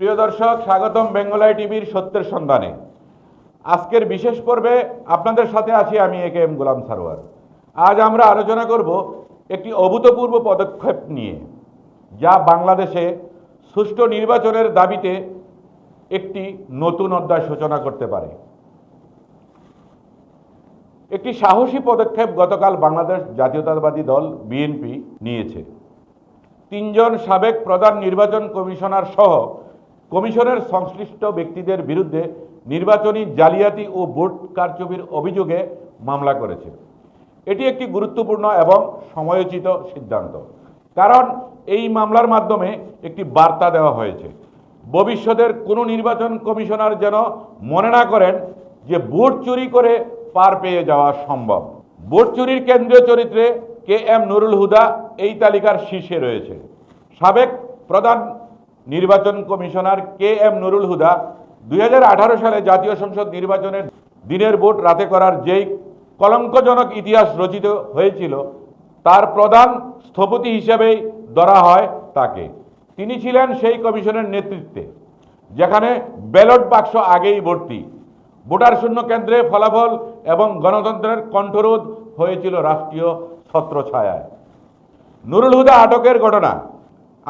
প্রিয় দর্শক, স্বাগতম বেঙ্গলাই টিভির সত্যের সন্ধানে। আজকের বিশেষ পর্বে আপনাদের সাথে আছি আমি এ কে এম গোলাম সারোয়ার। আজ আমরা আলোচনা করব একটি অভূতপূর্ব পদক্ষেপ নিয়ে, যা বাংলাদেশে সুষ্ঠু নির্বাচনের দাবিতে একটি নতুন অধ্যায় সূচনা করতে পারে। একটি সাহসী পদক্ষেপ গতকাল বাংলাদেশ জাতীয়তাবাদী দল, বিএনপি, নিয়েছে। তিনজন সাবেক প্রধান নির্বাচন কমিশনার সহ কমিশনের সংশ্লিষ্ট ব্যক্তিদের বিরুদ্ধে নির্বাচনী জালিয়াতি ও ভোট কারচুপির অভিযোগে মামলা করেছে। এটি একটি গুরুত্বপূর্ণ এবং সময়োচিত সিদ্ধান্ত। কারণ এই মামলার মাধ্যমে একটি বার্তা দেওয়া হয়েছে। ভবিষ্যতের কোনো নির্বাচন কমিশনার যেন মনে না করেন যে ভোট চুরি করে পার পেয়ে যাওয়া সম্ভব। ভোট চুরির কেন্দ্রীয় চরিত্রে কে এম নুরুল হুদা এই তালিকার শীর্ষে রয়েছে। সাবেক প্রধান নির্বাচন commissioner K M Nurul Huda দুই হাজার আঠারো সালে জাতীয় সংসদ নির্বাচনের দিনের ভোট রাতে করার যেই কলঙ্কজনক ইতিহাস রচিত হয়েছিল, তার প্রধান স্থপতি হিসেবেই ধরা হয় তাকে। তিনি ছিলেন সেই কমিশনের নেতৃত্বে, যেখানে ব্যালট বাক্স আগেই ভর্তি। ভোটার শূন্য কেন্দ্রে ফলাফল এবং গণতন্ত্রের কণ্ঠরোধ হয়েছিল রাষ্ট্রীয় ছত্রছায়ায়। নুরুল হুদা আটকের ঘটনা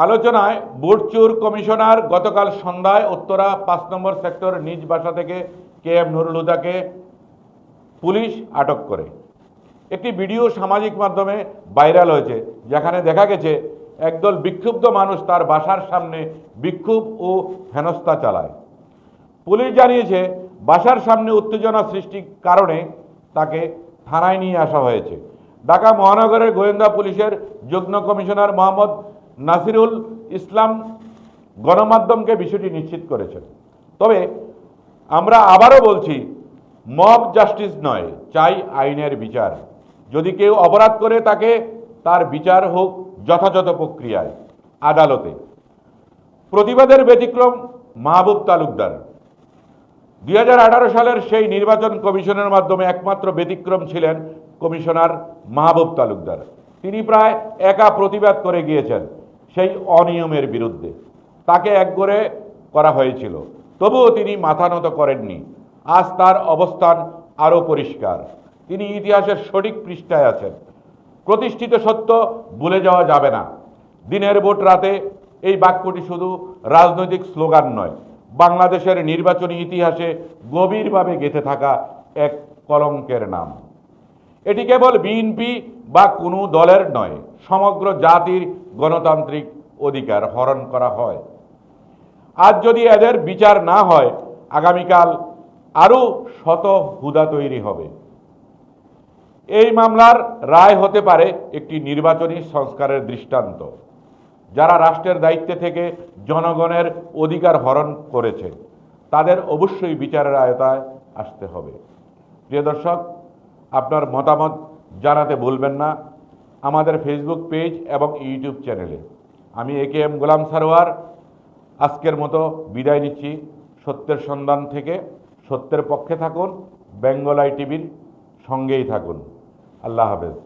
আলোচনায় ভোট চোর কমিশনার গতকাল সন্ধ্যায় উত্তরা পাঁচ নম্বর সেক্টর নিজ বাসা থেকে কে এম নুরুল হুদাকে পুলিশ আটক করে। একটি ভিডিও সামাজিক মাধ্যমে ভাইরাল হয়েছে, যেখানে দেখা গেছে একদল বিক্ষুব্ধ মানুষ তার বাসার সামনে বিক্ষোভ ও হেনস্থা চালায়। পুলিশ জানিয়েছে, বাসার সামনে উত্তেজনা সৃষ্টির কারণে তাকে থানায় নিয়ে আসা হয়েছে। ঢাকা মহানগরের গোয়েন্দা পুলিশের যুগ্ম কমিশনার মোহাম্মদ নাসিরুল ইসলাম গণমাধ্যমকে বিষয়টি নিশ্চিত করেছেন। তবে আমরা আবারও বলছি, মব জাস্টিস নয়, চাই আইনের বিচার। যদি কেউ অপরাধ করে তাকে, তার বিচার হোক যথাযথ প্রক্রিয়ায়, আদালতে। প্রতিবাদের ব্যতিক্রম মাহবুব তালুকদার। দুই হাজার আঠারো সালের সেই নির্বাচন কমিশনের মাধ্যমে একমাত্র ব্যতিক্রম ছিলেন কমিশনার মাহবুব তালুকদার। তিনি প্রায় একা প্রতিবাদ করে গিয়েছেন। সেই অনিয়মের বিরুদ্ধে। তাকে একগরে করা হয়েছিল। তবুও তিনি মাথা নত করেননি। আজ তার অবস্থান আরও পরিষ্কার। তিনি ইতিহাসের সঠিক পৃষ্ঠায় আছেন। প্রতিষ্ঠিত সত্য ভুলে যাওয়া যাবে না। দিনের ভোট রাতে এই বাক্যটি শুধু রাজনৈতিক স্লোগান নয়, বাংলাদেশের নির্বাচনী ইতিহাসে গভীরভাবে গেঁথে থাকা এক কলঙ্কের নাম। এটি কেবল বিএনপি বা কোনো দলের নয়, সমগ্র জাতির গণতান্ত্রিক অধিকার হরণ করা হয়। আজ যদি এদের বিচার না হয়, আগামীকাল আরও শত হুদা তৈরি হবে। এই মামলার রায় হতে পারে একটি নির্বাচনী সংস্কারের দৃষ্টান্ত, যারা রাষ্ট্রের দায়িত্বে থেকে জনগণের অধিকার হরণ করেছে, তাদের অবশ্যই বিচারের আয়তায় আসতে হবে। প্রিয় দর্শক আপনার মতামত জানাতে ভুলবেন না আমাদের ফেসবুক পেজ এবং ইউটিউব চ্যানেলে আমি এ কে এম গোলাম সারোয়ার। আজকের মতো বিদায় নিচ্ছি। সত্যের সন্ধান থেকে সত্যের পক্ষে থাকুন, বেঙ্গল আই টিভির সঙ্গেই থাকুন। আল্লাহ হাফেজ।